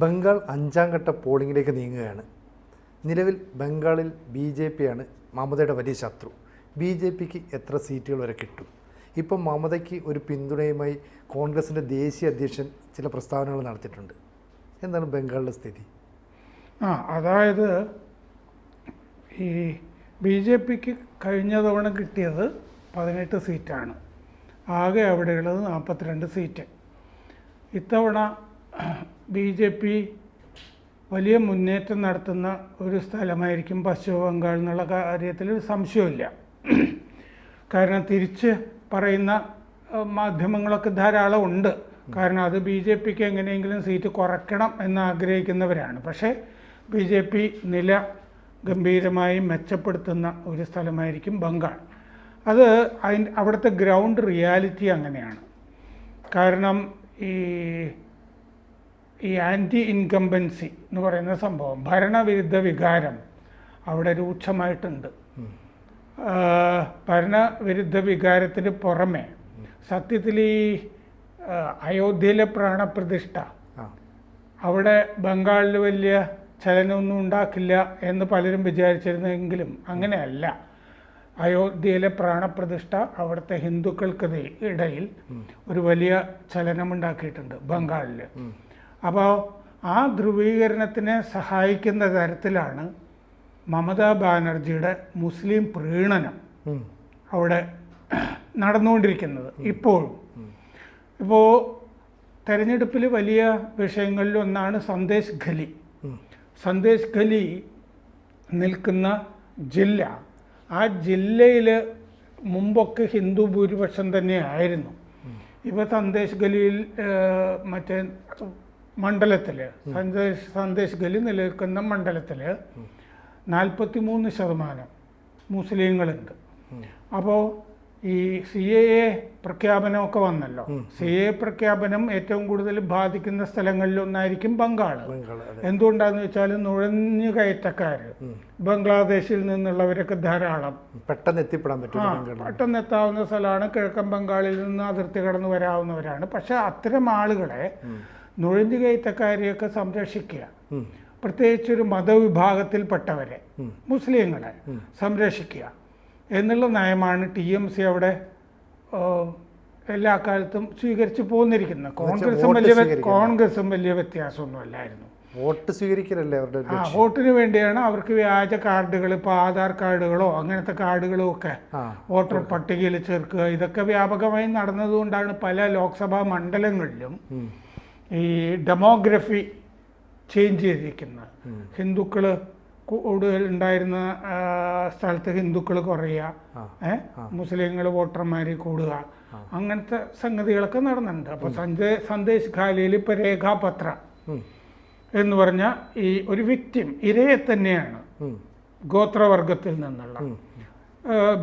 ബംഗാൾ അഞ്ചാം ഘട്ട പോളിംഗിലേക്ക് നീങ്ങുകയാണ്. നിലവിൽ ബംഗാളിൽ ബി ജെ പിയാണ് മമതയുടെ വലിയ ശത്രു. ബി ജെ പിക്ക് എത്ര സീറ്റുകൾ വരെ കിട്ടും? ഇപ്പം മമതയ്ക്ക് ഒരു പിന്തുണയുമായി കോൺഗ്രസിന്റെ ദേശീയ അധ്യക്ഷൻ ചില പ്രസ്താവനകൾ നടത്തിയിട്ടുണ്ട്. എന്താണ് ബംഗാളിലെ സ്ഥിതി? ആ അതായത് ഈ ബി ജെ പിക്ക് കഴിഞ്ഞ തവണ കിട്ടിയത് പതിനെട്ട് സീറ്റാണ്. ആകെ അവിടെയുള്ളത് നാൽപ്പത്തിരണ്ട് സീറ്റ്. ഇത്തവണ ബി ജെ പി വലിയ മുന്നേറ്റം നടത്തുന്ന ഒരു സ്ഥലമായിരിക്കും പശ്ചിമ ബംഗാൾ എന്നുള്ള കാര്യത്തിൽ ഒരു സംശയമില്ല കാരണം തിരിച്ച് പറയുന്ന മാധ്യമങ്ങളൊക്കെ ധാരാളം ഉണ്ട്. കാരണം അത് ബി ജെ പിക്ക് എങ്ങനെയെങ്കിലും സീറ്റ് കുറയ്ക്കണം എന്ന് ആഗ്രഹിക്കുന്നവരാണ്. പക്ഷേ ബി ജെ പി നില ഗംഭീരമായി മെച്ചപ്പെടുത്തുന്ന ഒരു സ്ഥലമായിരിക്കും ബംഗാൾ. അത് അതിന്റെ അവിടുത്തെ ഗ്രൗണ്ട് റിയാലിറ്റി അങ്ങനെയാണ്. കാരണം ഈ ഈ ആന്റി ഇൻകംബൻസി എന്ന് പറയുന്ന സംഭവം ഭരണവിരുദ്ധ വികാരം അവിടെ രൂക്ഷമായിട്ടുണ്ട്. ഭരണവിരുദ്ധ വികാരത്തിന് പുറമെ സത്യത്തിൽ ഈ അയോധ്യയിലെ പ്രാണപ്രതിഷ്ഠ അവിടെ ബംഗാളിൽ വലിയ ചലനമൊന്നും ഉണ്ടാക്കില്ല എന്ന് പലരും വിചാരിച്ചിരുന്നെങ്കിലും അങ്ങനെയല്ല. അയോധ്യയിലെ പ്രാണപ്രതിഷ്ഠ അവിടുത്തെ ഹിന്ദുക്കൾക്ക് ഇടയിൽ ഒരു വലിയ ചലനമുണ്ടാക്കിയിട്ടുണ്ട് ബംഗാളിൽ അപ്പോൾ ആ ധ്രുവീകരണത്തിനെ സഹായിക്കുന്ന തരത്തിലാണ് മമതാ ബാനർജിയുടെ മുസ്ലിം പ്രീണനം അവിടെ നടന്നുകൊണ്ടിരിക്കുന്നത് ഇപ്പോഴും. ഇപ്പോൾ തെരഞ്ഞെടുപ്പിൽ വലിയ വിഷയങ്ങളിലൊന്നാണ് സന്ദേശ് ഖലി. സന്ദേശ് ഖലി നിൽക്കുന്ന ജില്ല. ആ ജില്ലയിൽ മുമ്പൊക്കെ ഹിന്ദു ഭൂരിപക്ഷം തന്നെയായിരുന്നു. ഇപ്പോൾ സന്ദേശ് ഖലിയിൽ മറ്റേ മണ്ഡലത്തിൽ സന്ദേശ് സന്ദേശ് ഖലി നിലനിൽക്കുന്ന മണ്ഡലത്തിൽ നാൽപ്പത്തി മൂന്ന് ശതമാനം മുസ്ലിങ്ങളുണ്ട്. അപ്പോൾ ഈ സി എ എ പ്രഖ്യാപനമൊക്കെ വന്നല്ലോ. സി എ പ്രഖ്യാപനം ഏറ്റവും കൂടുതൽ ബാധിക്കുന്ന സ്ഥലങ്ങളിലൊന്നായിരിക്കും ബംഗാൾ എന്തുകൊണ്ടാന്ന് വെച്ചാൽ നുഴഞ്ഞു കയറ്റക്കാർ ബംഗ്ലാദേശിൽ നിന്നുള്ളവരൊക്കെ ധാരാളം. പെട്ടെന്ന് എത്തിപ്പെടാൻ പറ്റും പെട്ടെന്ന് എത്താവുന്ന സ്ഥലമാണ് കിഴക്കൻ ബംഗാളിൽ നിന്ന് അതിർത്തി കടന്നു വരാവുന്നവരാണ്. പക്ഷെ അത്തരം ആളുകളെ നുഴഞ്ഞു കയറ്റക്കാരെയൊക്കെ സംരക്ഷിക്കുക. പ്രത്യേകിച്ച് ഒരു മതവിഭാഗത്തിൽപ്പെട്ടവരെ മുസ്ലിങ്ങളെ സംരക്ഷിക്കുക. എന്നുള്ള നയമാണ് ടി എം സി അവിടെ എല്ലാ കാലത്തും സ്വീകരിച്ചു പോന്നിരിക്കുന്നത്. കോൺഗ്രസും വലിയ കോൺഗ്രസും വലിയ വ്യത്യാസമൊന്നുമല്ലായിരുന്നു വോട്ട് സ്വീകരിക്കലല്ലേ അവരുടെ ആ വോട്ടിന് വേണ്ടിയാണ് അവർക്ക് വ്യാജ കാർഡുകൾ ഇപ്പോൾ ആധാർ കാർഡുകളോ അങ്ങനത്തെ കാർഡുകളോ ഒക്കെ വോട്ടർ പട്ടികയിൽ ചേർക്കുക. ഇതൊക്കെ വ്യാപകമായി നടന്നതുകൊണ്ടാണ് പല ലോക്സഭാ മണ്ഡലങ്ങളിലും. ഈ ഡെമോഗ്രഫി ചേഞ്ച് ചെയ്തിരിക്കുന്നത്. ഹിന്ദുക്കൾ കൂടുതൽ ഉണ്ടായിരുന്ന സ്ഥലത്ത് ഹിന്ദുക്കൾ കുറയുക. ഏ? മുസ്ലിങ്ങൾ വോട്ടർമാർ കൂടുക. അങ്ങനത്തെ സംഗതികളൊക്കെ നടന്നിട്ടുണ്ട്. അപ്പോൾ സഞ്ജയ് സന്ദേശ് ഖാലിയിൽ ഇപ്പോൾ രേഖാപത്ര എന്ന് പറഞ്ഞ ഈ ഒരു വിക്റ്റിം ഇരയെ തന്നെയാണ്. ഗോത്രവർഗത്തിൽ നിന്നുള്ള.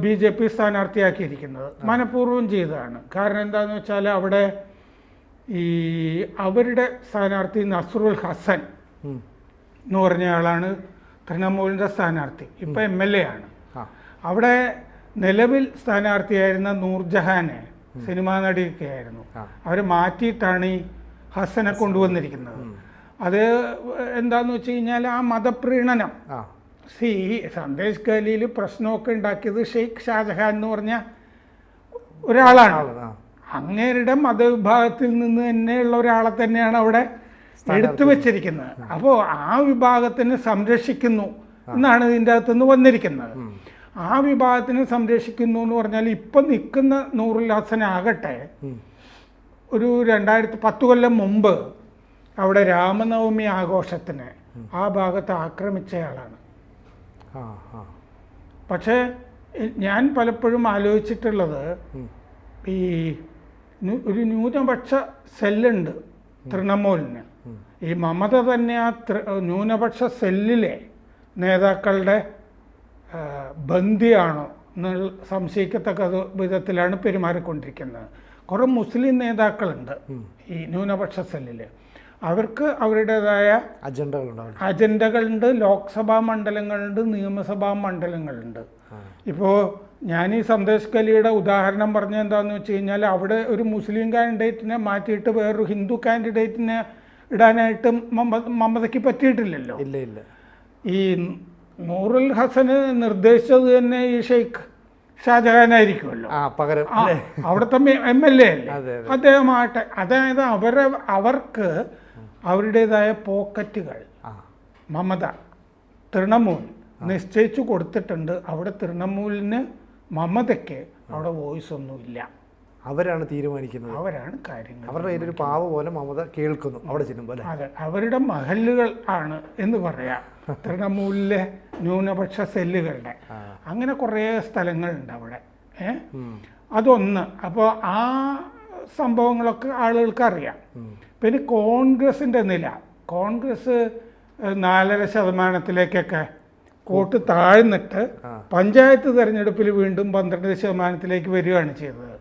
ബി ജെ പി സ്ഥാനാർത്ഥിയാക്കിയിരിക്കുന്നത്. മനഃപൂർവം ചെയ്തതാണ്. കാരണം എന്താണെന്ന് വെച്ചാൽ അവിടെ ഈ അവരുടെ സ്ഥാനാർത്ഥി നസറുൽ ഹസൻ. എന്ന് പറഞ്ഞ ആളാണ് തൃണമൂലിന്റെ സ്ഥാനാർത്ഥി. ഇപ്പം എം എൽ എ ആണ്. അവിടെ നിലവിൽ സ്ഥാനാർത്ഥിയായിരുന്ന നൂർജഹാനെ സിനിമാ നടിയൊക്കെ ആയിരുന്നു. അവർ മാറ്റിയിട്ടാണ് ഈ ഹസനെ കൊണ്ടുവന്നിരിക്കുന്നത്. അത് എന്താന്ന് വെച്ച് കഴിഞ്ഞാൽ ആ മതപ്രീണനം. സി സന്ദേശ് ഖലീൽ പ്രശ്നമൊക്കെ ഉണ്ടാക്കിയത് ഷെയ്ഖ് ഷാജഹാൻ എന്ന് പറഞ്ഞ ഒരാളാണ്. അങ്ങേരുടെ മതവിഭാഗത്തിൽ നിന്ന് തന്നെയുള്ള ഒരാളെ തന്നെയാണ് അവിടെ എടുത്തു വെച്ചിരിക്കുന്നത്. അപ്പോൾ ആ വിഭാഗത്തിനെ സംരക്ഷിക്കുന്നു എന്നാണ് ഇതിന്റെ അകത്തുനിന്ന് വന്നിരിക്കുന്നത്. ആ വിഭാഗത്തിനെ സംരക്ഷിക്കുന്നു എന്ന് പറഞ്ഞാൽ ഇപ്പം നിൽക്കുന്ന ഉം. ഒരു രണ്ടായിരത്തി പത്ത് കൊല്ലം മുമ്പ് അവിടെ രാമനവമി ആഘോഷത്തിന് ആ ഭാഗത്ത് ആക്രമിച്ചയാളാണ്. പക്ഷേ ഞാൻ പലപ്പോഴും ആലോചിച്ചിട്ടുള്ളത് ഈ ഒരു ന്യൂനപക്ഷ സെല്ലുണ്ട് തൃണമൂലിന്. ഈ മമത തന്നെ ആ ന്യൂനപക്ഷ സെല്ലിലെ നേതാക്കളുടെ ബന്ധിയാണോ എന്ന് എന്നുള്ള സംശയിക്കത്തക്ക വിധത്തിലാണ് പെരുമാറിക്കൊണ്ടിരിക്കുന്നത്. കുറേ മുസ്ലിം നേതാക്കളുണ്ട് ഈ ന്യൂനപക്ഷ സെല്ലിൽ അവർക്ക് അവരുടേതായ അജണ്ടകളുണ്ട് അജണ്ടകളുണ്ട് ലോക്സഭാ മണ്ഡലങ്ങളുണ്ട് നിയമസഭാ മണ്ഡലങ്ങളുണ്ട്. ഇപ്പോൾ ഞാൻ ഈ സന്ദേശ് കലിയുടെ ഉദാഹരണം പറഞ്ഞ എന്താണെന്ന് വെച്ച് കഴിഞ്ഞാൽ അവിടെ ഒരു മുസ്ലിം കാൻഡിഡേറ്റിനെ മാറ്റിയിട്ട് വേറൊരു ഹിന്ദു കാൻഡിഡേറ്റിനെ ഇടാനായിട്ട് മമ- മമതയ്ക്ക് പറ്റിയിട്ടില്ലല്ലോ. ഇല്ല ഇല്ല. ഈ നൂറുൽ ഹസന് നിർദ്ദേശിച്ചത് തന്നെ ഈ ഷെയ്ഖ് ഷാജഹാനായിരിക്കുമല്ലോ. അവിടുത്തെ എം എൽ എ അല്ലേ? അതെ, അദ്ദേഹമാട്ടെ അതായത് അവരെ അവർക്ക് അവരുടേതായ പോക്കറ്റുകൾ. മമത തൃണമൂൽ. നിശ്ചയിച്ചു കൊടുത്തിട്ടുണ്ട്. അവിടെ തൃണമൂലിന് മമതയ്ക്ക് അവിടെ വോയിസ് ഒന്നുമില്ല. അവരാണ് തീരുമാനിക്കുന്നത്. അവരാണ് കാര്യങ്ങൾ അവരുടെ കയ്യിലൊരു പാവ പോലെ മമത കേൾക്കുന്നു അവിടെ ചെല്ലുമ്പോൾ അല്ലേ? അതെ. അവരുടെ മഹല്ലുകൾ ആണ് എന്ന് പറയാം. തൃണമൂലിലെ ന്യൂനപക്ഷ സെല്ലുകളുടെ. അങ്ങനെ കുറേ സ്ഥലങ്ങളുണ്ട് അവിടെ. ഏ. അതൊന്ന്. അപ്പോൾ ആ സംഭവങ്ങളൊക്കെ ആളുകൾക്ക് അറിയാം പിന്നെ കോൺഗ്രസിന്റെ നില. കോൺഗ്രസ് നാലര ശതമാനത്തിലേക്കൊക്കെ വോട്ട് താഴ്ന്നിട്ട് പഞ്ചായത്ത് തെരഞ്ഞെടുപ്പിൽ വീണ്ടും പന്ത്രണ്ട് ശതമാനത്തിലേക്ക് വരികയാണ് ചെയ്തത്.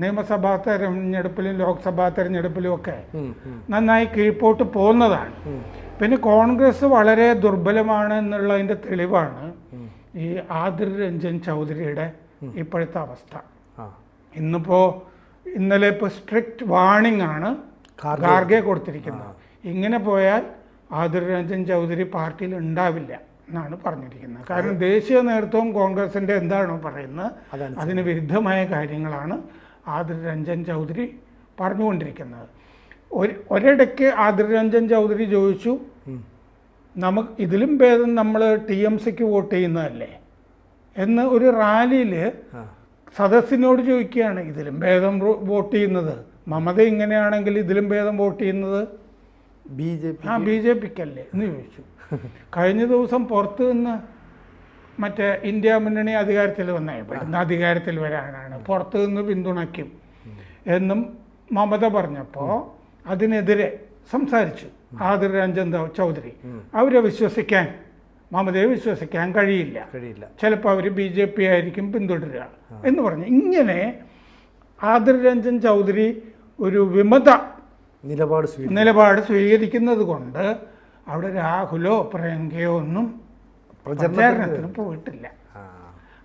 നിയമസഭാ തെരഞ്ഞെടുപ്പിലും ലോക്സഭാ തെരഞ്ഞെടുപ്പിലും ഒക്കെ നന്നായി കീഴ്പോട്ട് പോകുന്നതാണ്. പിന്നെ കോൺഗ്രസ് വളരെ ദുർബലമാണ് എന്നുള്ളതിന്റെ തെളിവാണ് ഈ ആദിർ രഞ്ജൻ ചൗധരിയുടെ ഇപ്പോഴത്തെ അവസ്ഥ. ഇന്നിപ്പോ ഇന്നിപ്പോൾ ഇന്നലെ ഇപ്പോൾ സ്ട്രിക്റ്റ് വാണിംഗ് ആണ്. ഖാർഗെ കൊടുത്തിരിക്കുന്നത്. ഇങ്ങനെ പോയാൽ ആദിർ രഞ്ജൻ ചൗധരി പാർട്ടിയിൽ ഉണ്ടാവില്ല. എന്നാണ് പറഞ്ഞിരിക്കുന്നത്. കാരണം ദേശീയ നേതൃത്വം കോൺഗ്രസിന്റെ എന്താണോ പറയുന്നത് അതിന് വിരുദ്ധമായ കാര്യങ്ങളാണ് ആദിർ രഞ്ജൻ ചൗധരി പറഞ്ഞുകൊണ്ടിരിക്കുന്നത്. ഒരു ഒരിടയ്ക്ക് ആദിർ രഞ്ജൻ ചൗധരി ചോദിച്ചു. നമുക്ക് ഇതിലും ഭേദം നമ്മൾ ടി എം സിക്ക് വോട്ട് ചെയ്യുന്നതല്ലേ? എന്ന് ഒരു റാലിയിൽ സദസ്സിനോട് ചോദിക്കുകയാണ് ഇതിലും ഭേദം വോട്ട് ചെയ്യുന്നത്? മമത ഇങ്ങനെയാണെങ്കിൽ ഇതിലും ഭേദം വോട്ട് ചെയ്യുന്നത്? ബി ജെ പി ആ ബി ജെ പിക്കല്ലേ? എന്ന് ചോദിച്ചു. കഴിഞ്ഞ ദിവസം പുറത്തു നിന്ന് മറ്റേ ഇന്ത്യ മുന്നണി അധികാരത്തിൽ വന്നേ ഇന്ന് അധികാരത്തിൽ വരാനാണ്. പുറത്തു നിന്ന് പിന്തുണയ്ക്കും എന്നും മമത പറഞ്ഞപ്പോൾ അതിനെതിരെ സംസാരിച്ചു. ആദിർ രഞ്ജൻ ചൗധരി. അവരെ വിശ്വസിക്കാൻ മമതയെ വിശ്വസിക്കാൻ കഴിയില്ല. കഴിയില്ല. ചിലപ്പോൾ അവർ ബി ജെ പി ആയിരിക്കും പിന്തുടരുക എന്ന് പറഞ്ഞു. ഇങ്ങനെ ആദിർ രഞ്ജൻ ചൗധരി ഒരു വിമത നിലപാട് നിലപാട് സ്വീകരിക്കുന്നത് കൊണ്ട് അവിടെ രാഹുലോ പ്രിയങ്കയോ ഒന്നും പ്രചരണത്തിന് പോയിട്ടില്ല.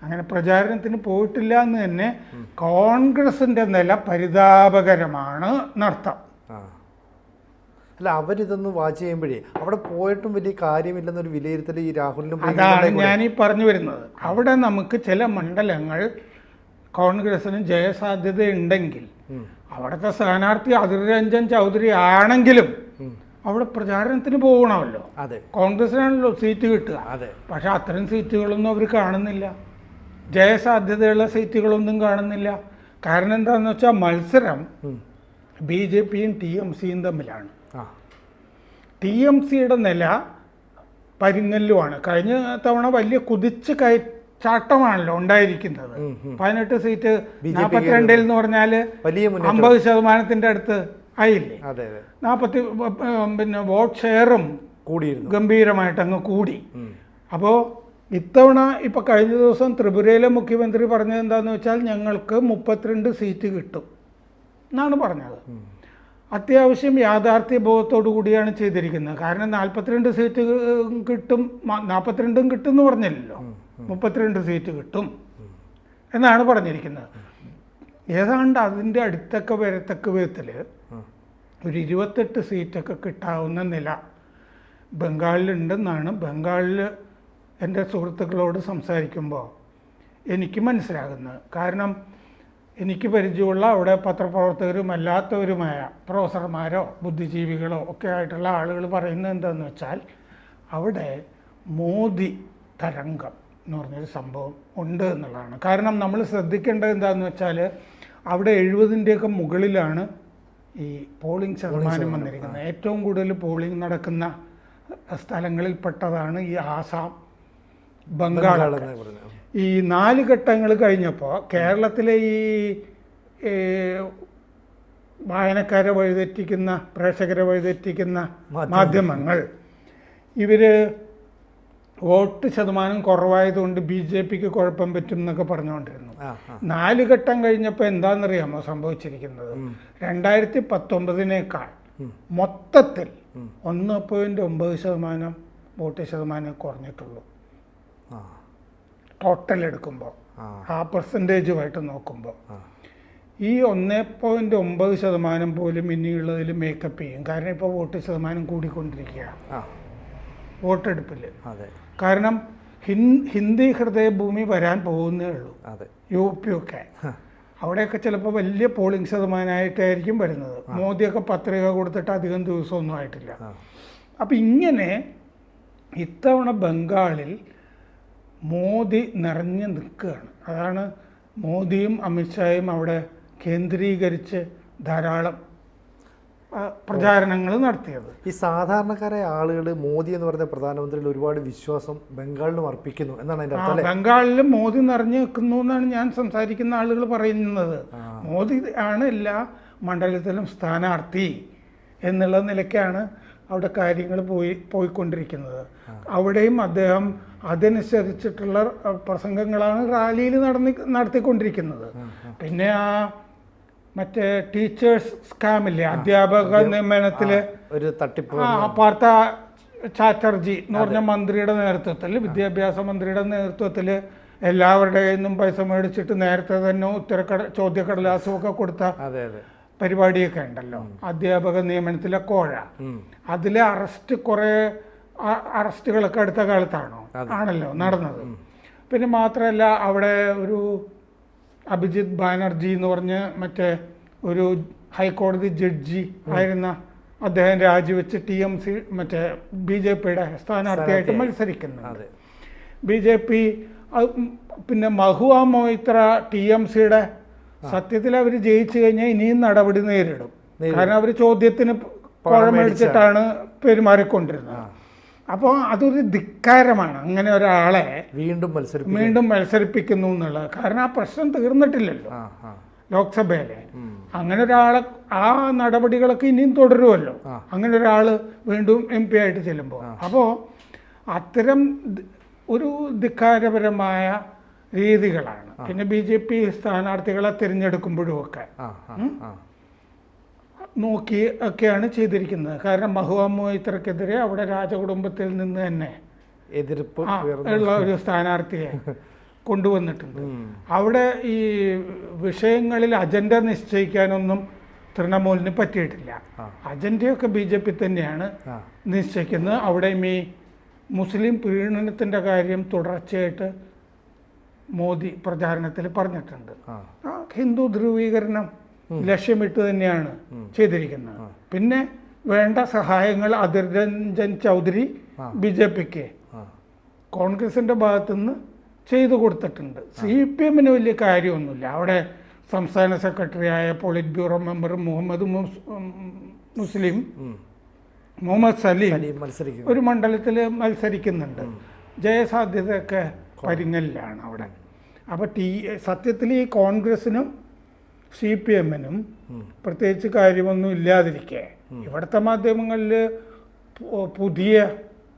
അങ്ങനെ പ്രചാരണത്തിന് പോയിട്ടില്ല എന്ന് തന്നെ കോൺഗ്രസിന്റെ നില പരിതാപകരമാണ് ആ. അല്ല അവരിതൊന്ന് വാച്ച് ചെയ്യുമ്പോഴേ അവിടെ പോയിട്ടും വലിയ കാര്യമില്ലെന്നൊരു വിലയിരുത്തൽ ഈ രാഹുലിനും അതാണ് ഞാൻ ഈ പറഞ്ഞു വരുന്നത്. അവിടെ നമുക്ക് ചില മണ്ഡലങ്ങൾ കോൺഗ്രസിന് ജയസാധ്യത ഉണ്ടെങ്കിൽ ഉം. അവിടുത്തെ സ്ഥാനാർത്ഥി അതിർ രഞ്ജൻ ചൗധരി ആണെങ്കിലും. അവിടെ പ്രചാരണത്തിന് പോകണമല്ലോ. അതെ. കോൺഗ്രസിനാണല്ലോ സീറ്റ് കിട്ടുക. അതെ. പക്ഷെ അത്തരം സീറ്റുകളൊന്നും അവർ കാണുന്നില്ല. ജയസാധ്യതയുള്ള സീറ്റുകളൊന്നും കാണുന്നില്ല. കാരണം എന്താണെന്ന് വെച്ചാൽ മത്സരം. ബി ജെ പിയും ടി എം സിയും തമ്മിലാണ്. ടി എം സിയുടെ നില പരിങ്ങല്ലുമാണ്. കഴിഞ്ഞ തവണ വലിയ കുതിച്ച് കയ ചാട്ടമാണല്ലോ ഉണ്ടായിരിക്കുന്നത്. പതിനെട്ട് സീറ്റ് നാൽപ്പത്തിരണ്ടിൽ എന്ന് പറഞ്ഞാൽ അമ്പത് ശതമാനത്തിന്റെ അടുത്ത് ആയില്ലേ? നാൽപ്പത്തി പിന്നെ വോട്ട് ഷെയറും കൂടിയിരുന്നു. ഗംഭീരമായിട്ട് അങ്ങ് കൂടി. അപ്പോ അപ്പോൾ ഇത്തവണ ഇപ്പൊ കഴിഞ്ഞ ദിവസം ത്രിപുരയിലെ മുഖ്യമന്ത്രി പറഞ്ഞത് എന്താന്ന് വെച്ചാൽ ഞങ്ങൾക്ക് മുപ്പത്തിരണ്ട് സീറ്റ് കിട്ടും എന്നാണ് പറഞ്ഞത്. അത്യാവശ്യം യാഥാർത്ഥ്യ ബോധത്തോടു കൂടിയാണ് ചെയ്തിരിക്കുന്നത്. കാരണം നാൽപ്പത്തിരണ്ട് സീറ്റ് കിട്ടും നാൽപ്പത്തിരണ്ടും കിട്ടും എന്ന് പറഞ്ഞില്ലല്ലോ. മുപ്പത്തിരണ്ട് സീറ്റ് കിട്ടും എന്നാണ് പറഞ്ഞിരിക്കുന്നത്. ഏതാണ്ട് അതിന്റെ അടുത്തൊക്കെ വരത്തക്ക വിധത്തിൽ. ഒരു ഇരുപത്തെട്ട് സീറ്റൊക്കെ കിട്ടാവുന്ന നില ബംഗാളിലുണ്ടെന്നാണ്. ബംഗാളിൽ എന്റെ സുഹൃത്തുക്കളോട് സംസാരിക്കുമ്പോൾ എനിക്ക് മനസ്സിലാകുന്നത്. കാരണം എനിക്ക് പരിചയമുള്ള അവിടെ പത്രപ്രവർത്തകരും അല്ലാത്തവരുമായ പ്രൊഫസർമാരോ ബുദ്ധിജീവികളോ ഒക്കെ ആയിട്ടുള്ള ആളുകൾ പറയുന്നത് എന്താണെന്ന് വെച്ചാൽ അവിടെ മോദി തരംഗം. എന്ന് പറഞ്ഞൊരു സംഭവം ഉണ്ട് എന്നുള്ളതാണ്. കാരണം നമ്മൾ ശ്രദ്ധിക്കേണ്ടത് എന്താണെന്ന് വെച്ചാൽ അവിടെ എഴുപതിന്റെയൊക്കെ മുകളിലാണ് ഈ പോളിംഗ് ശതമാനം വന്നിരിക്കുന്നത്. ഏറ്റവും കൂടുതൽ പോളിംഗ് നടക്കുന്ന സ്ഥലങ്ങളിൽപ്പെട്ടതാണ് ഈ ആസാം ബംഗാൾ ഈ നാല് ഘട്ടങ്ങൾ കഴിഞ്ഞപ്പോൾ കേരളത്തിലെ ഈ വായനക്കാരെ വഴിതെറ്റിക്കുന്ന പ്രേക്ഷകരെ വഴിതെറ്റിക്കുന്ന മാധ്യമങ്ങൾ. മാധ്യമങ്ങൾ ഇവർ വോട്ട് ശതമാനം കുറവായതുകൊണ്ട് ബി ജെ പിക്ക് കുഴപ്പം പറ്റും എന്നൊക്കെ പറഞ്ഞുകൊണ്ടിരുന്നു നാല് ഘട്ടം കഴിഞ്ഞപ്പോൾ എന്താണെന്നറിയാമോ സംഭവിച്ചിരിക്കുന്നത്? രണ്ടായിരത്തി പത്തൊമ്പതിനേക്കാൾ മൊത്തത്തിൽ ഒന്ന് പോയിന്റ് ഒമ്പത് ശതമാനം വോട്ട് ശതമാനം കുറഞ്ഞിട്ടുള്ളൂ. ടോട്ടൽ എടുക്കുമ്പോൾ ആ. പെർസെന്റേജുമായിട്ട് നോക്കുമ്പോൾ ഈ ഒന്ന് പോയിന്റ് ഒമ്പത് ശതമാനം പോലും ഇനിയുള്ളതിൽ മേക്കപ്പ് ചെയ്യും. കാരണം ഇപ്പോൾ വോട്ട് ശതമാനം കൂടിക്കൊണ്ടിരിക്കുകയാണ്. വോട്ടെടുപ്പിൽ അതെ. കാരണം ഹിന്ദി ഹൃദയഭൂമി വരാൻ പോകുന്നേ ഉള്ളൂ. യു പി ഒക്കെ. അവിടെയൊക്കെ ചിലപ്പോൾ വലിയ പോളിംഗ് ശതമാനമായിട്ടായിരിക്കും വരുന്നത്. മോദിയൊക്കെ പത്രിക കൊടുത്തിട്ട് അധികം ദിവസമൊന്നും ആയിട്ടില്ല. അപ്പം ഇങ്ങനെ ഇത്തവണ ബംഗാളിൽ മോദി നിറഞ്ഞു നിൽക്കുകയാണ്. അതാണ് മോദിയും അമിത്ഷായും അവിടെ കേന്ദ്രീകരിച്ച് ധാരാളം പ്രചാരണങ്ങൾ നടത്തിയത്. ഈ സാധാരണക്കാരെ ആളുകൾ മോദി എന്ന് പറയുന്ന പ്രധാനമന്ത്രിയിൽ ഒരുപാട് വിശ്വാസം ബംഗാളിലും അർപ്പിക്കുന്നു എന്നാണ് അതിന്റെ അർത്ഥം ബംഗാളിൽ മോദി നിറഞ്ഞു നിൽക്കുന്നു എന്നാണ് ഞാൻ സംസാരിക്കുന്ന ആളുകൾ പറയുന്നത്. മോദി ആണ് എല്ലാ മണ്ഡലത്തിലും സ്ഥാനാർത്ഥി എന്നുള്ള നിലയ്ക്കാണ് അവിടെ കാര്യങ്ങൾ പോയി പോയിക്കൊണ്ടിരിക്കുന്നത്. അവിടെയും അദ്ദേഹം അതനുസരിച്ചിട്ടുള്ള പ്രസംഗങ്ങളാണ് റാലിയിൽ നടന്നി നടത്തിക്കൊണ്ടിരിക്കുന്നത്. പിന്നെ ആ മറ്റേ ടീച്ചേഴ്സ് സ്കാമില്ലേ? അധ്യാപക നിയമനത്തിൽ ഒരു തട്ടിപ്പ് ആ പാർത്ഥ ചാറ്റർജി എന്ന് പറഞ്ഞ മന്ത്രിയുടെ നേതൃത്വത്തിൽ വിദ്യാഭ്യാസ മന്ത്രിയുടെ നേതൃത്വത്തിൽ എല്ലാവരുടെയും നിന്നും പൈസ മേടിച്ചിട്ട് നേരത്തെ തന്നെ ഉത്തരക്കട ചോദ്യക്കടലാസും ഒക്കെ കൊടുത്ത പരിപാടിയൊക്കെ ഉണ്ടല്ലോ. അധ്യാപക നിയമനത്തിലെ കോഴ. അതിലെ അറസ്റ്റ് കുറേ അറസ്റ്റുകളൊക്കെ അടുത്ത കാലത്താണോ? ആണല്ലോ നടന്നത്. പിന്നെ മാത്രമല്ല അവിടെ ഒരു അഭിജിത് ബാനർജി എന്ന് പറഞ്ഞ് മറ്റേ ഒരു ഹൈക്കോടതി ജഡ്ജി ആയിരുന്ന അദ്ദേഹം രാജിവെച്ച് ടി എം സി മറ്റേ ബി ജെ പിയുടെ സ്ഥാനാർത്ഥിയായിട്ട് മത്സരിക്കുന്നുണ്ട്. ബി ജെ പി പിന്നെ മഹുവ മൊയ്ത്ര ടി എം സിയുടെ സത്യത്തിൽ അവർ ജയിച്ചു കഴിഞ്ഞാൽ ഇനിയും നടപടി നേരിടും. കാരണം അവർ ചോദ്യത്തിന് കുഴ മേടിച്ചിട്ടാണ് പെരുമാറിക്കൊണ്ടിരുന്നത്. അപ്പോൾ അതൊരു ധിക്കാരമാണ്. അങ്ങനെ ഒരാളെ വീണ്ടും മത്സരിപ്പിക്കും വീണ്ടും മത്സരിപ്പിക്കുന്നു എന്നുള്ളത്. കാരണം ആ പ്രശ്നം തീർന്നിട്ടില്ലല്ലോ. ലോക്സഭയിലെ. അങ്ങനെ ഒരാളെ ആ നടപടികളൊക്കെ ഇനിയും തുടരുമല്ലോ. അങ്ങനെ ഒരാൾ വീണ്ടും എം പി ആയിട്ട് ചെല്ലുമ്പോൾ അപ്പോൾ അത്തരം ഒരു ധിക്കാരപരമായ രീതികളാണ്. പിന്നെ ബി ജെ പി സ്ഥാനാർത്ഥികളെ തിരഞ്ഞെടുക്കുമ്പോഴും ഒക്കെ. നോക്കി ഒക്കെയാണ് ചെയ്തിരിക്കുന്നത്. കാരണം മഹുവ മൊയ്ത്രക്കെതിരെ അവിടെ രാജകുടുംബത്തിൽ നിന്ന് തന്നെ എതിർപ്പ് ഉള്ള ഒരു സ്ഥാനാർത്ഥിയെ കൊണ്ടുവന്നിട്ടുണ്ട്. അവിടെ ഈ വിഷയങ്ങളിൽ അജണ്ട നിശ്ചയിക്കാനൊന്നും തൃണമൂലിന് പറ്റിയിട്ടില്ല. അജണ്ടയൊക്കെ ബി ജെ പി തന്നെയാണ് നിശ്ചയിക്കുന്നത്. അവിടെയും ഈ മുസ്ലിം പ്രീണനത്തിന്റെ കാര്യം തുടർച്ചയായിട്ട് മോദി പ്രചാരണത്തിൽ പറഞ്ഞിട്ടുണ്ട്. ഹിന്ദു ധ്രുവീകരണം ലക്ഷ്യമിട്ട് തന്നെയാണ് ചെയ്തിരിക്കുന്നത്. പിന്നെ വേണ്ട സഹായങ്ങൾ അതിർ രഞ്ജൻ ചൗധരി. ബി ജെ പിക്ക് കോൺഗ്രസിന്റെ ഭാഗത്തുനിന്ന് ചെയ്തു കൊടുത്തിട്ടുണ്ട്. സി പി എമ്മിന് വലിയ കാര്യമൊന്നുമില്ല. അവിടെ സംസ്ഥാന സെക്രട്ടറിയായ പോളിറ്റ് ബ്യൂറോ മെമ്പർ മുഹമ്മദ് മുസ്ലിം മുഹമ്മദ് സലീം സലീം മത്സരിക്കും ഒരു മണ്ഡലത്തിൽ മത്സരിക്കുന്നുണ്ട്. ജയസാധ്യതയൊക്കെ പരിങ്ങലിലാണ് അവിടെ. അപ്പോൾ ടി സത്യത്തിൽ ഈ കോൺഗ്രസിനും സി പി എമ്മിനും പ്രത്യേകിച്ച് കാര്യമൊന്നും ഇല്ലാതിരിക്കെ. ഇവിടുത്തെ മാധ്യമങ്ങളിൽ പുതിയ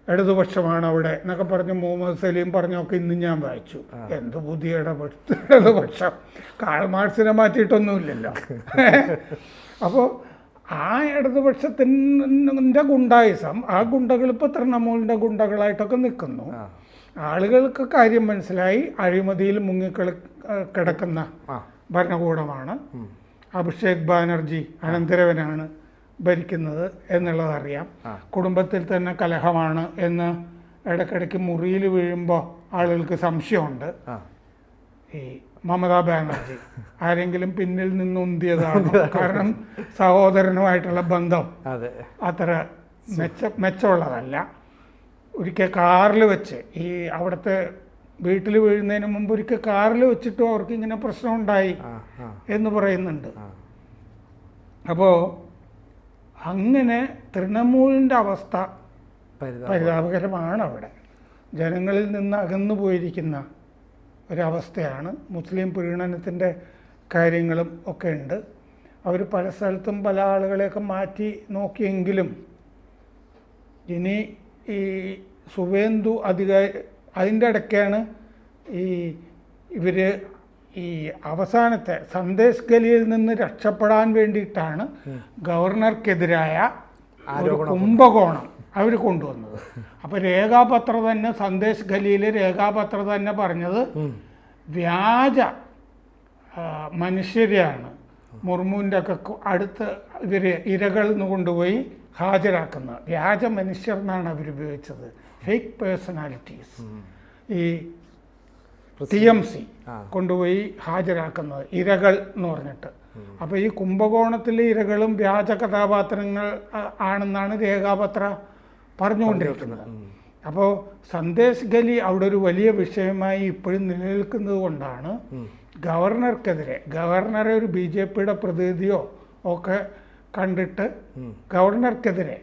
ഇടതുപക്ഷമാണ് അവിടെ എന്നൊക്കെ പറഞ്ഞ് മുഹമ്മദ് സലീം പറഞ്ഞൊക്കെ ഇന്ന് ഞാൻ വായിച്ചു. എന്ത് പുതിയ ഇടപെട്ട ഇടതുപക്ഷം? കാൾമാർസിനെ മാറ്റിയിട്ടൊന്നും മാറ്റിയിട്ടൊന്നുമില്ലല്ലോ. അപ്പോൾ ആ ഇടതുപക്ഷത്തിന്റെ ഗുണ്ടായിസം ആ ഗുണ്ടകൾ ഇപ്പോൾ തൃണമൂലിന്റെ ഗുണ്ടകളായിട്ടൊക്കെ നിൽക്കുന്നു. ആളുകൾക്ക് കാര്യം മനസ്സിലായി അഴിമതിയിൽ മുങ്ങിക്കളി കിടക്കുന്ന ആ. ഭരണകൂടമാണ്. അഭിഷേക് ബാനർജി അനന്തരവനാണ് ഭരിക്കുന്നത് എന്നുള്ളതറിയാം. കുടുംബത്തിൽ തന്നെ കലഹമാണ് എന്ന് ഇടയ്ക്കിടയ്ക്ക് മുറിയിൽ വീഴുമ്പോൾ ആളുകൾക്ക് സംശയമുണ്ട്. ഈ മമതാ ബാനർജി ആരെങ്കിലും പിന്നിൽ നിന്ന് ഉന്തിയതാണ് കാരണം സഹോദരനുമായിട്ടുള്ള ബന്ധം അതെ. അത്ര മെച്ച മെച്ചമുള്ളതല്ല. ഒരിക്കൽ കാറിൽ വെച്ച് ഈ അവിടുത്തെ വീട്ടിൽ വീഴുന്നതിന് മുമ്പ് ഒരിക്കൽ കാറിൽ വെച്ചിട്ടും അവർക്ക് ഇങ്ങനെ പ്രശ്നം ഉണ്ടായി ആ ആ. എന്ന് പറയുന്നുണ്ട്. അപ്പോൾ അങ്ങനെ തൃണമൂലിന്റെ അവസ്ഥ പരിതാപകരമാണ് അവിടെ ജനങ്ങളിൽ നിന്ന് അകന്നു പോയിരിക്കുന്ന ഒരവസ്ഥയാണ്. മുസ്ലിം പ്രീണനത്തിന്റെ കാര്യങ്ങളും ഒക്കെ ഉണ്ട്. അവർ പല സ്ഥലത്തും പല ആളുകളെയൊക്കെ മാറ്റി നോക്കിയെങ്കിലും ഇനി ഈ സുവേന്ദു അധികാരി അതിന്റെ ഇടയ്ക്കാണ് ഈ ഇവർ ഈ അവസാനത്തെ സന്ദേശ് ഗലിയിൽ നിന്ന് രക്ഷപ്പെടാൻ വേണ്ടിയിട്ടാണ് ഗവർണർക്കെതിരായ കുംഭകോണം അവർ കൊണ്ടുവന്നത്. അപ്പോൾ രേഖാപത്ര തന്നെ സന്ദേശ് ഗലിയിൽ രേഖാപത്ര തന്നെ പറഞ്ഞത് വ്യാജ മനുഷ്യരെയാണ്. മുർമുവിന്റെ ഒക്കെ അടുത്ത് ഇവർ ഇരകൾ നിന്ന് കൊണ്ടുപോയി ഹാജരാക്കുന്നത്. വ്യാജ മനുഷ്യർ എന്നാണ് അവർ ഉപയോഗിച്ചത്. Fake personalities. ഈ ടി എം സി. കൊണ്ടുപോയി ഹാജരാക്കുന്നത് ഇരകൾ എന്ന് പറഞ്ഞിട്ട്. അപ്പോൾ ഈ കുംഭകോണത്തിലെ ഇരകളും വ്യാജ കഥാപാത്രങ്ങൾ ആണെന്നാണ് രേഖാപത്ര പറഞ്ഞുകൊണ്ടിരിക്കുന്നത്. അപ്പോൾ സന്ദേശ് ഗലി അവിടെ ഒരു വലിയ വിഷയമായി ഇപ്പോഴും നിലനിൽക്കുന്നത് കൊണ്ടാണ് ഗവർണർക്കെതിരെ ഗവർണറെ ഒരു ബി ജെ പിയുടെ പ്രതിനിധിയോ ഒക്കെ കണ്ടിട്ട് ഗവർണർക്കെതിരെ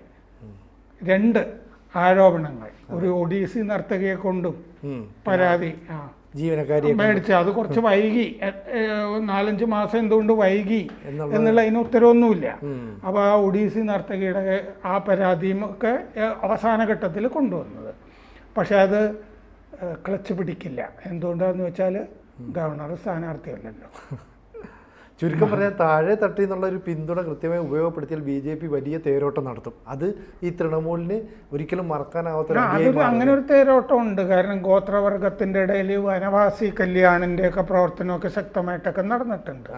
രണ്ട് ആരോപണങ്ങൾ. ഒരു ഒഡീസി നർത്തകിയെ കൊണ്ടും പരാതി. ആ. ജീവനക്കാരിയെ മേടിച്ച് അത് കുറച്ച് വൈകി. നാലഞ്ച് മാസം എന്തുകൊണ്ട് വൈകി എന്നുള്ള- അതിന് ഉത്തരവൊന്നുമില്ല. അപ്പൊ അപ്പോൾ ആ ഒഡീസി നർത്തകിയുടെ ആ പരാതിയും ഒക്കെ അവസാന ഘട്ടത്തിൽ കൊണ്ടുവന്നത്. പക്ഷെ അത് ക്ലച്ച് പിടിക്കില്ല. എന്തുകൊണ്ടാന്ന് വെച്ചാൽ ഗവർണർ സ്ഥാനാർത്ഥിയല്ലല്ലോ. ചുരുക്കം പറഞ്ഞാൽ താഴെ തട്ടി എന്നുള്ള ഒരു പിന്തുണ കൃത്യമായി ഉപയോഗപ്പെടുത്തിയാൽ ബി ജെ പി വലിയ തേരോട്ടം നടത്തും. അത് ഈ തൃണമൂലിന് ഒരിക്കലും മറക്കാനാവാത്ത അങ്ങനെ ഒരു തേരോട്ടം ഉണ്ട് കാരണം ഗോത്രവർഗത്തിന്റെ ഇടയിൽ വനവാസി കല്യാണിന്റെ ഒക്കെ പ്രവർത്തനമൊക്കെ ശക്തമായിട്ടൊക്കെ നടന്നിട്ടുണ്ട്.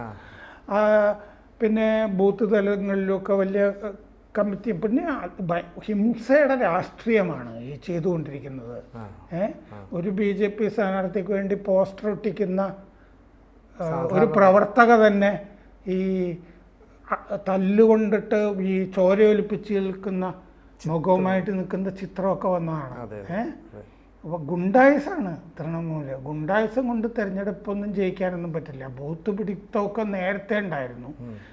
പിന്നെ ബൂത്ത് തലങ്ങളിലൊക്കെ വലിയ കമ്മിറ്റി പിന്നെ ഹിംസയുടെ രാഷ്ട്രീയമാണ് ഈ ചെയ്തുകൊണ്ടിരിക്കുന്നത്. ഏഹ് ഒരു ബി ജെ പി സ്ഥാനാർത്ഥിക്ക് വേണ്ടി പോസ്റ്റർ ഒട്ടിക്കുന്ന ഒരു പ്രവർത്തക തന്നെ ഈ തല്ലുകൊണ്ടിട്ട് ഈ ചോരയൊലിപ്പിച്ച് നിൽക്കുന്ന മുഖവുമായിട്ട് നിൽക്കുന്ന ചിത്രമൊക്കെ വന്നതാണ്. അതെ, ഏ? അപ്പോൾ ഗുണ്ടായുസാണ് തൃണമൂൽ. ഗുണ്ടായസം കൊണ്ട് തിരഞ്ഞെടുപ്പൊന്നും ജയിക്കാനൊന്നും പറ്റില്ല. ബൂത്ത് പിടിത്തമൊക്കെ നേരത്തെ ഉണ്ടായിരുന്നു.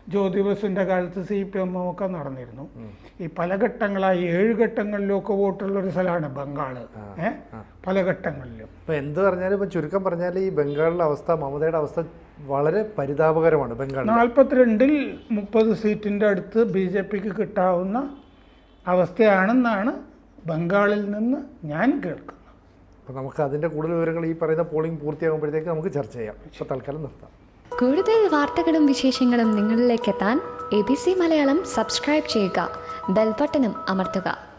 ജ്യോതി ബസുവിന്റെ കാലത്ത് സി പി എം ഒക്കെ നടന്നിരുന്നു ഈ പല ഘട്ടങ്ങളായി ഏഴ് ഘട്ടങ്ങളിലൊക്കെ വോട്ടുള്ള ഒരു സ്ഥലമാണ് ബംഗാൾ ഏ? പല ഘട്ടങ്ങളിലും. ഇപ്പം എന്ത് പറഞ്ഞാലും ഇപ്പം ചുരുക്കം പറഞ്ഞാൽ ഈ ബംഗാളിലെ അവസ്ഥ മമതയുടെ അവസ്ഥ വളരെ പരിതാപകരമാണ് ബംഗാൾ നാൽപ്പത്തിരണ്ടിൽ മുപ്പത് സീറ്റിന്റെ അടുത്ത് ബി ജെ പിക്ക് കിട്ടാവുന്ന അവസ്ഥയാണെന്നാണ് ബംഗാളിൽ നിന്ന് ഞാൻ കേൾക്കുന്നത്. അപ്പം നമുക്ക് അതിന്റെ കൂടുതൽ വിവരങ്ങൾ ഈ പറയുന്ന പോളിംഗ് പൂർത്തിയാകുമ്പോഴത്തേക്ക് നമുക്ക് ചർച്ച ചെയ്യാം. ഇപ്പോൾ തൽക്കാലം നിർത്താം. കൂടുതൽ വാർത്തകളും വിശേഷങ്ങളും നിങ്ങളിലേക്ക് എത്താൻ A B C Malayalam subscribe ചെയ്യുക. ബെൽബട്ടനും അമർത്തുക.